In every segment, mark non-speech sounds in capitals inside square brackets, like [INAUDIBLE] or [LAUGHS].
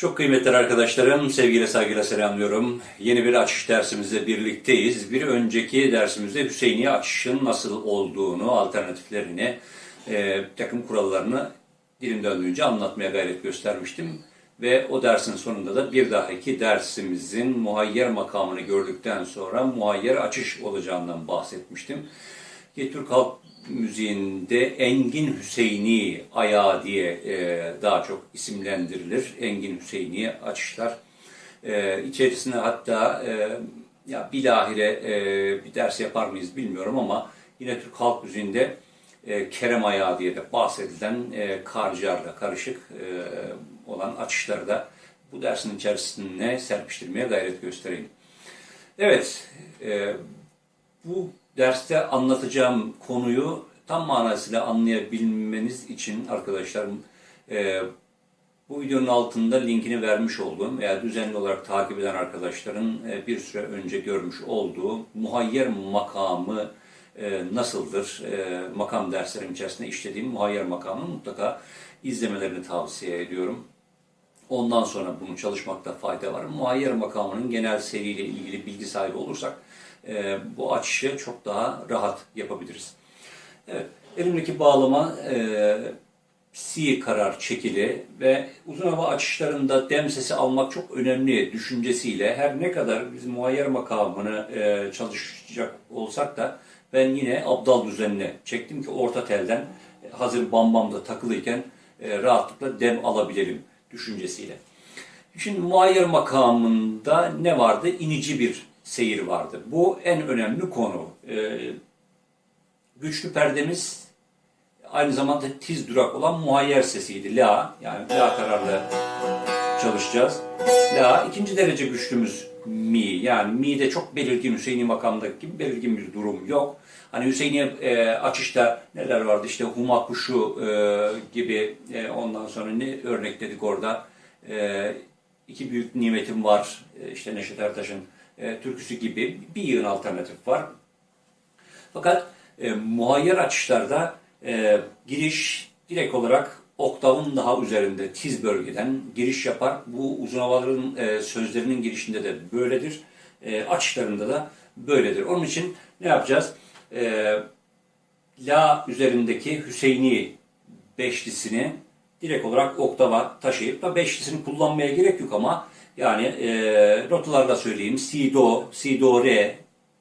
Çok kıymetli arkadaşlarım, sevgiyle saygıyla selamlıyorum. Yeni bir açış dersimizde birlikteyiz. Bir önceki dersimizde Hüseyin'i açışın nasıl olduğunu, alternatiflerini, e, takım kurallarını dilim döndüğünce anlatmaya gayret göstermiştim. Ve o dersin sonunda da bir dahaki dersimizin muhayyer makamını gördükten sonra muhayyer açış olacağından bahsetmiştim. Ki Türk halk müziğinde Engin Hüseyini ayağı diye e, daha çok isimlendirilir. Engin Hüseyini açışlar. E, içerisine hatta e, ya bilahire e, bir ders yapar mıyız bilmiyorum ama yine Türk halk müziğinde e, Kerem ayağı diye de bahsedilen e, karciğerle karışık e, olan açışları da bu dersin içerisine serpiştirmeye gayret göstereyim. Evet, e, bu derste anlatacağım konuyu tam manasıyla anlayabilmeniz için arkadaşlar e, bu videonun altında linkini vermiş olduğum veya düzenli olarak takip eden arkadaşların e, bir süre önce görmüş olduğu muhayyer makamı e, nasıldır? E, makam derslerim içerisinde işlediğim muhayyer makamı mutlaka izlemelerini tavsiye ediyorum. Ondan sonra bunu çalışmakta fayda var. Muhayyer makamının genel seriyle ilgili bilgi sahibi olursak e, bu açışı çok daha rahat yapabiliriz. Evet, elimdeki bağlama e, si karar çekili ve uzun hava açışlarında dem sesi almak çok önemli düşüncesiyle her ne kadar biz muayyer makamını e, çalışacak olsak da ben yine abdal düzenine çektim ki orta telden hazır bambamda takılıyken e, rahatlıkla dem alabilelim düşüncesiyle. Şimdi muayyer makamında ne vardı? İnici bir seyir vardı. Bu en önemli konu. Ee, güçlü perdemiz aynı zamanda tiz durak olan muayyer sesiydi. La, yani la kararlı çalışacağız. La, ikinci derece güçlümüz mi. Yani mi de çok belirgin Hüseyin'i makamdaki gibi belirgin bir durum yok. Hani Hüseyin'e e, açışta neler vardı işte huma kuşu e, gibi e, ondan sonra ne örnekledik orada. E, iki büyük nimetim var. E, işte Neşet Ertaş'ın e, türküsü gibi bir yığın alternatif var. Fakat e, muhayyer açışlarda e, giriş direkt olarak oktavın daha üzerinde tiz bölgeden giriş yapar. Bu uzun havaların e, sözlerinin girişinde de böyledir. E, açışlarında da böyledir. Onun için ne yapacağız? E, La üzerindeki Hüseyini beşlisini direkt olarak oktava taşıyıp da beşlisini kullanmaya gerek yok ama yani e, notalarla söyleyeyim si do, si do re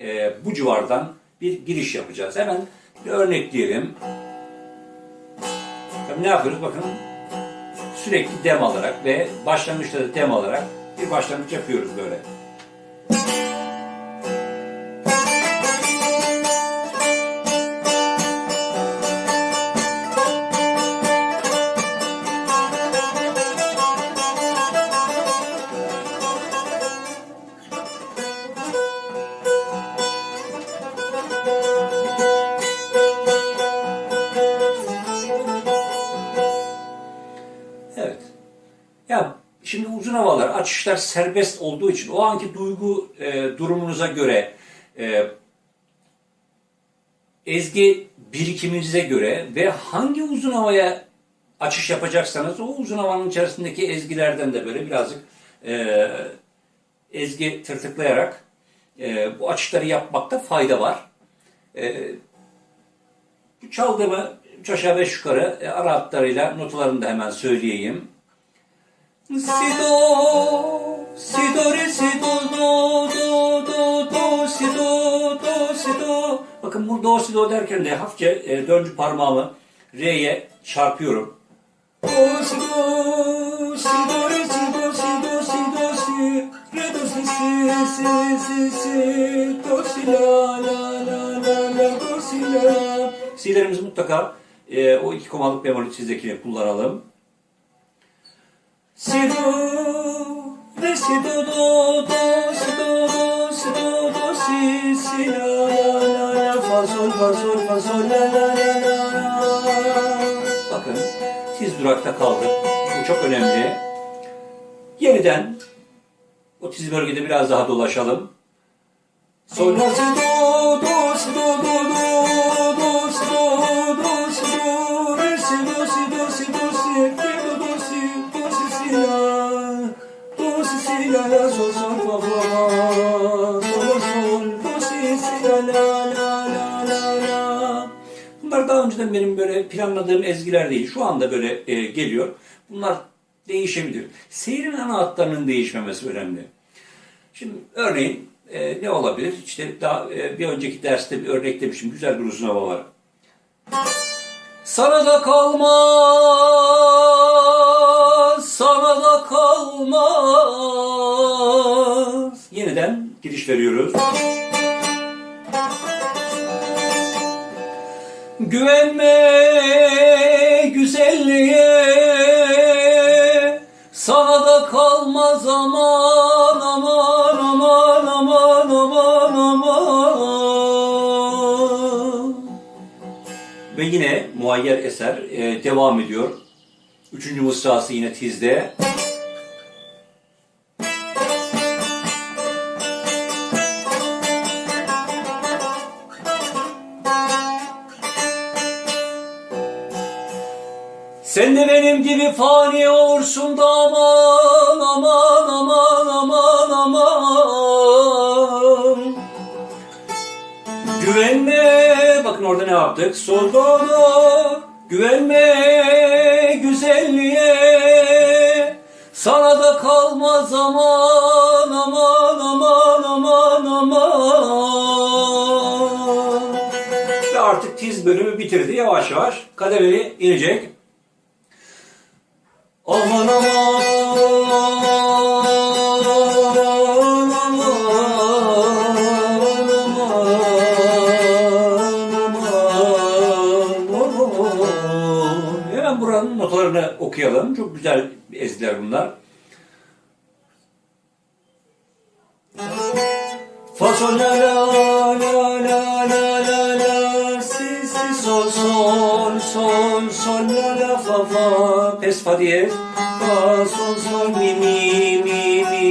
e, bu civardan bir giriş yapacağız. Hemen bir örnekleyelim. Tabii ne yapıyoruz bakın sürekli dem alarak ve başlangıçta da dem alarak bir başlangıç yapıyoruz böyle. Uzun havalar, açışlar serbest olduğu için o anki duygu e, durumunuza göre e, ezgi birikiminize göre ve hangi uzun havaya açış yapacaksanız o uzun havanın içerisindeki ezgilerden de böyle birazcık e, ezgi tırtıklayarak e, bu açışları yapmakta fayda var. E, bu çaldığımı üç aşağı beş yukarı e, ara notalarını da hemen söyleyeyim. Si do, si do do do do do do si do do si. Bakın bu do si do derken de hafifçe e, dördüncü parmağımı re'ye çarpıyorum. Do si do si do re re do si si si si do si la la la la do si la. Si'lerimizi mutlaka e, o iki komalık bemol çizdekini kullanalım. Si do, re si do do do si do do si do do si si la la la la fa sol fa. Bakın tiz durakta kaldık. Bu çok önemli. Yeniden o tiz bölgede biraz daha dolaşalım. Sol la si do do do do do Önceden benim böyle planladığım ezgiler değil. Şu anda böyle e, geliyor. Bunlar değişebilir. Seyrin ana hatlarının değişmemesi önemli. Şimdi örneğin e, ne olabilir? İşte daha e, bir önceki derste bir örnek demişim. Güzel bir uzun hava var. Sana da kalmaz, sana da kalmaz. Yeniden giriş veriyoruz. Güvenme güzelliğe, sana da kalmaz aman aman aman aman aman aman. Ve yine muayyer eser e, devam ediyor. Üçüncü mısrası yine tizde. Sen de benim gibi fani olursun da aman aman aman aman aman. Güvenme, bakın orada ne yaptık? Solda da güvenme güzelliğe. Sana da kalmaz aman aman aman aman aman. Ve artık tiz bölümü bitirdi yavaş yavaş. Kademeli inecek. Aman aman buranın notalarını okuyalım. Çok güzel ezgiler bunlar. Fa sol la la la la la la la si si sol sol sol sol la la fa fa pes fa diyez fa sol sol mi mi mi mi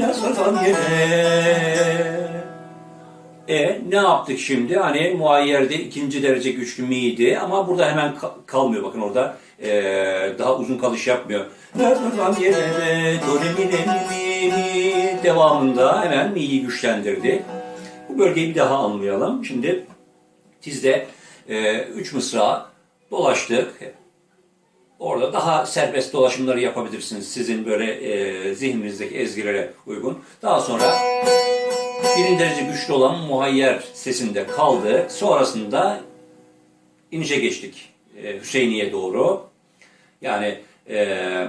la sol fa mi re e ne yaptık şimdi? Hani muayyerde ikinci derece güçlü mi'ydi ama burada hemen ka- kalmıyor. Bakın orada e, daha uzun kalış yapmıyor. Devamında hemen mi'yi güçlendirdi. Bu bölgeyi bir daha anlayalım. Şimdi tizde e, üç mısra dolaştık. Orada daha serbest dolaşımları yapabilirsiniz sizin böyle e, zihninizdeki ezgilere uygun. Daha sonra birinci derece güçlü olan muhayyer sesinde kaldı. Sonrasında inişe geçtik e, Hüseyni'ye doğru. Yani e,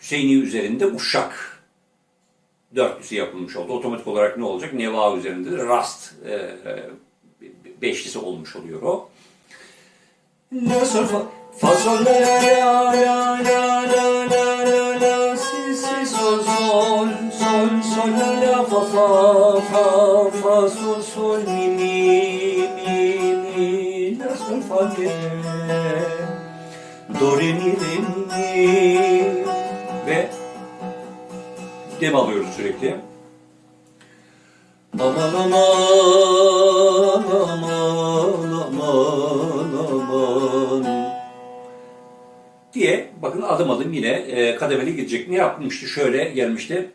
Hüseyni üzerinde uşak dörtlüsü yapılmış oldu. Otomatik olarak ne olacak? Neva üzerinde de rast e, e, beşlisi olmuş oluyor o. La sol fa fa sol la la la la la la la la sol sol sol sol la la fa fa fa fa sol mi mi mi mi la sol fa mi ve dem alıyoruz sürekli. Aman aman adım adım yine e, kademeli gidecek. Ne yapmıştı? Şöyle gelmişti.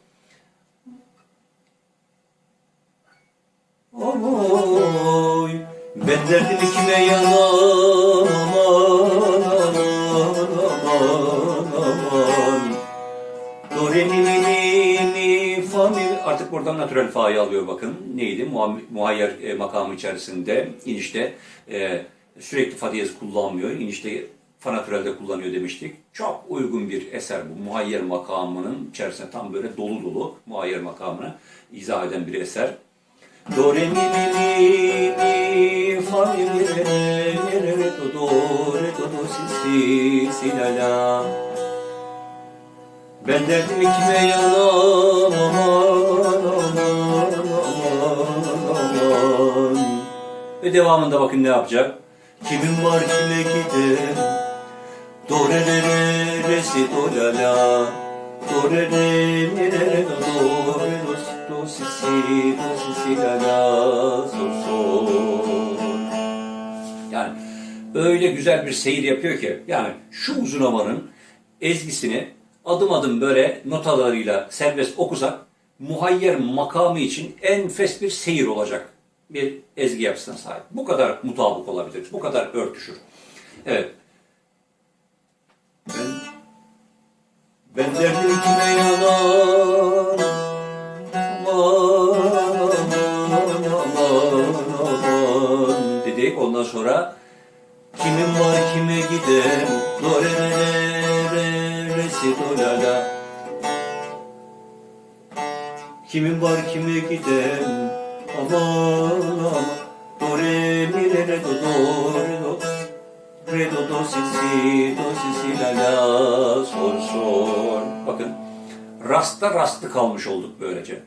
Oy, ben derdimi kime yalan aman Do re mi mi mi fa mi artık buradan natürel fa'yı alıyor bakın. Neydi? Muha- Muhayyer e, makamı içerisinde inişte e, sürekli fa diyez kullanmıyor. İnişte fa natürelde kullanıyor demiştik. Çok uygun bir eser bu. Muhayyer makamının içerisinde tam böyle dolu dolu muhayyer makamını izah eden bir eser. Do re mi mi mi mi fa mi mi re mi re re do do re do do si si si la la. Ben derdimi kime yalan aman aman aman Ve devamında bakın ne yapacak? Kimin var kime gider Do re re re re si do la la Do re re mi re re do do re do si do si si do si si la la sol sol Yani öyle güzel bir seyir yapıyor ki yani şu uzun havanın ezgisini adım adım böyle notalarıyla serbest okusak muhayyer makamı için enfes bir seyir olacak bir ezgi yapısına sahip. Bu kadar mutabık olabilir, bu kadar örtüşür. Evet. Ben, ben derdim kime yalan, aman, aman, aman dedik. Ondan sonra kimin var kime gider, do re re re re re si do la la. Kimin var kime gidem aman aman Do re mi re re do do re Re do do si si do si si la la sol sol Bakın rasta rastlı kalmış olduk böylece.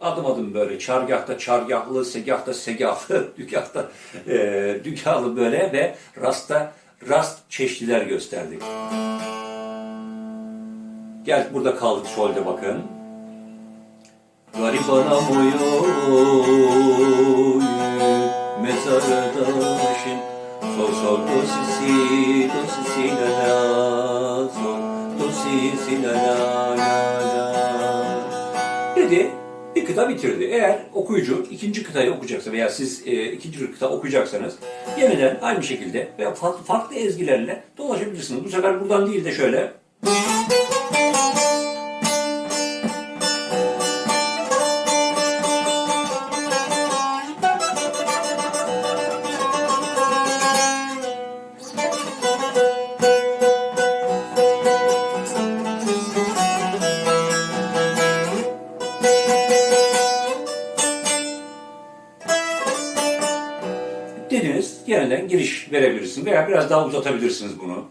Adım adım böyle çargahta çargahlı, segahta segahlı, [LAUGHS] dükahta e, dükahlı böyle ve rasta rast çeşitliler gösterdik. Gel burada kaldık solde bakın. Garip anam oy mezarda taşın Sol sol do si si do si si la la Sol do si si la la la la Dedi bir kıta bitirdi. Eğer okuyucu ikinci kıtayı okuyacaksa veya siz e, ikinci kıta okuyacaksanız yeniden aynı şekilde veya farklı, farklı ezgilerle dolaşabilirsiniz. Bu sefer buradan değil de şöyle giriş verebilirsiniz veya biraz daha uzatabilirsiniz bunu.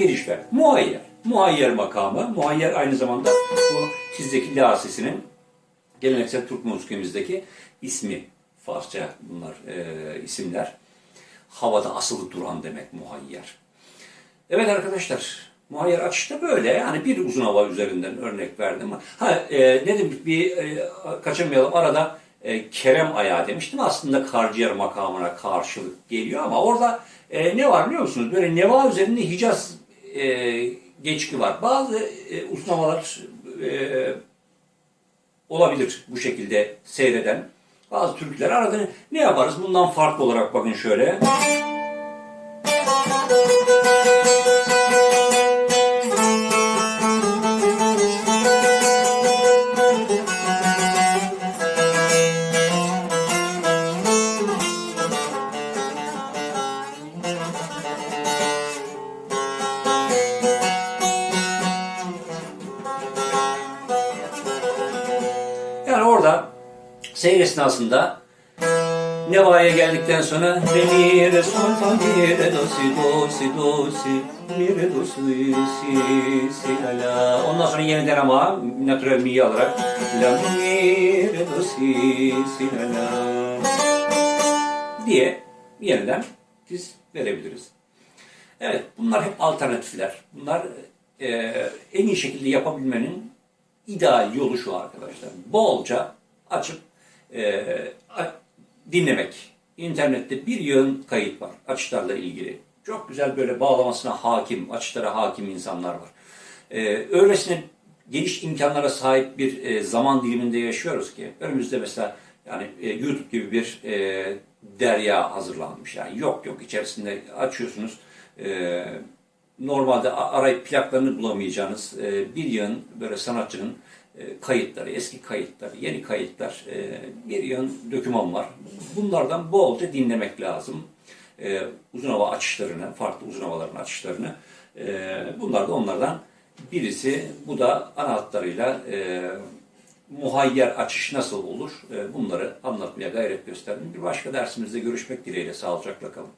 Diye giriş ver. Muayyer. Muayyer makamı. Muayyer aynı zamanda bu sizdeki la sesinin geleneksel Türk musikimizdeki ismi. Farsça bunlar e, isimler. Havada asılı duran demek muhayyer. Evet arkadaşlar, muhayyer açışta böyle. Yani bir uzun hava üzerinden örnek verdim. Ha, e, ne dedik bir e, kaçırmayalım. Arada e, Kerem ayağı demiştim. Aslında karciğer makamına karşılık geliyor ama orada e, ne var biliyor musunuz? Böyle neva üzerinde Hicaz e, geçki var. Bazı e, uzun havalar e, olabilir bu şekilde seyreden. Bazı Türkler arada ne yaparız? Bundan farklı olarak bakın şöyle. Yani orada seyir esnasında Neva'ya geldikten sonra Re mi re sol fa mi re do si si do si mi re do si si si la la Ondan sonra yeniden ama natürel mi'yi alarak La mi re do si si la la diye yeniden diz verebiliriz. Evet, bunlar hep alternatifler. Bunlar e, en iyi şekilde yapabilmenin ideal yolu şu arkadaşlar. Bolca açıp e, dinlemek. İnternette bir yığın kayıt var açışlarla ilgili. Çok güzel böyle bağlamasına hakim, açışlara hakim insanlar var. E, öylesine geniş imkanlara sahip bir e, zaman diliminde yaşıyoruz ki önümüzde mesela yani e, YouTube gibi bir e, derya hazırlanmış. Yani yok yok içerisinde açıyorsunuz. E, normalde arayıp plaklarını bulamayacağınız e, bir yığın böyle sanatçının e, kayıtları, eski kayıtları, yeni kayıtlar, e, bir yığın döküman var. Bunlardan bolca dinlemek lazım. Uzun hava açışlarını, farklı uzun havaların açışlarını. E, bunlar da onlardan birisi. Bu da ana hatlarıyla muhayyer açış nasıl olur? Bunları anlatmaya gayret gösterdim. Bir başka dersimizde görüşmek dileğiyle. Sağlıcakla kalın.